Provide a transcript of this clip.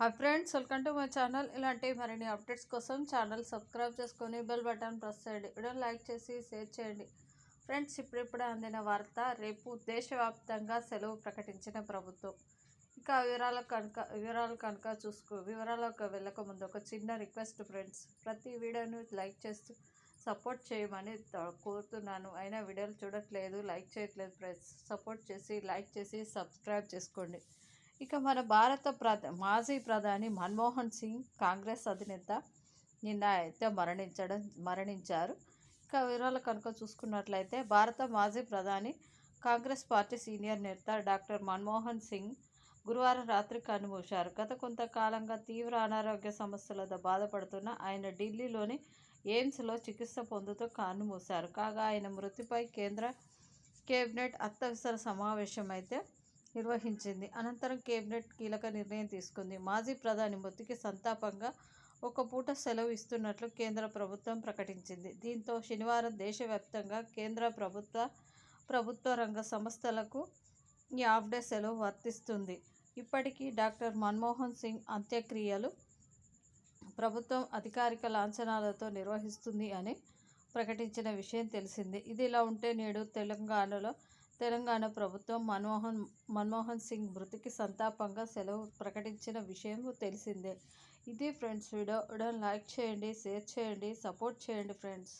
Hi friends welcome to my channel. ఇలాంటి మరిన్ని updates కోసం ఛానల్ సబ్స్క్రైబ్ చేసుకొని బెల్ బటన్ ప్రెస్ చేయండి. వీడియో లైక్ చేసి షేర్ చేయండి. ఫ్రెండ్స్ ఇప్పుడిప్పుడే అందిన వార్త రేపు దేశవ్యాప్తంగా సెలవు ప్రకటించిన ప్రభుత్వం. ఇంకా వివరాల కనుక వివరాలు కనుక చూసుకో వివరాలకు వెళ్ళక ముందు ఒక చిన్న రిక్వెస్ట్ ఫ్రెండ్స్. ప్రతి వీడియోను లైక్ చేస్తూ సపోర్ట్ చేయమని కోరుతున్నాను. అయినా వీడియోలు చూడట్లేదు లైక్ చేయట్లేదు ఫ్రెండ్స్. సపోర్ట్ చేసి లైక్ చేసి సబ్స్క్రైబ్ చేసుకోండి. ఇక మన భారత ప్రధ మాజీ ప్రధాని మన్మోహన్ సింగ్ కాంగ్రెస్ అధినేత నిన్న అయితే మరణించడం మరణించారు. ఇక వివరాలు కనుక చూసుకున్నట్లయితే భారత మాజీ ప్రధాని కాంగ్రెస్ పార్టీ సీనియర్ నేత డాక్టర్ మన్మోహన్ సింగ్ గురువారం రాత్రి కన్నుమూశారు గత కొంతకాలంగా తీవ్ర అనారోగ్య సమస్యలతో బాధపడుతున్న ఆయన ఢిల్లీలోని ఎయిమ్స్లో చికిత్స పొందుతూ కన్నుమూశారు కాగా ఆయన మృతిపై కేంద్ర కేబినెట్ అత్యవసర సమావేశం అయితే నిర్వహించింది. అనంతరం కేబినెట్ కీలక నిర్ణయం తీసుకుంది. మాజీ ప్రధాని మృతికి సంతాపంగా ఒక పూట సెలవు ఇస్తున్నట్లు కేంద్ర ప్రభుత్వం ప్రకటించింది. దీంతో శనివారం దేశవ్యాప్తంగా కేంద్ర ప్రభుత్వ ప్రభుత్వ రంగ సంస్థలకు ఈ హాఫ్ డే సెలవు వర్తిస్తుంది. ఇప్పటికీ డాక్టర్ మన్మోహన్ సింగ్ అంత్యక్రియలు ప్రభుత్వం అధికారిక లాంఛనాలతో నిర్వహిస్తుంది అని ప్రకటించిన విషయం తెలిసింది. ఇది ఇలా ఉంటే నేడు తెలంగాణలో తెలంగాణ ప్రభుత్వం మన్మోహన్ మన్మోహన్ సింగ్ మృతికి సంతాపంగా సెలవు ప్రకటించిన విషయం తెలిసిందే. ఇది ఫ్రెండ్స్. వీడియో లైక్ చేయండి షేర్ చేయండి సపోర్ట్ చేయండి ఫ్రెండ్స్.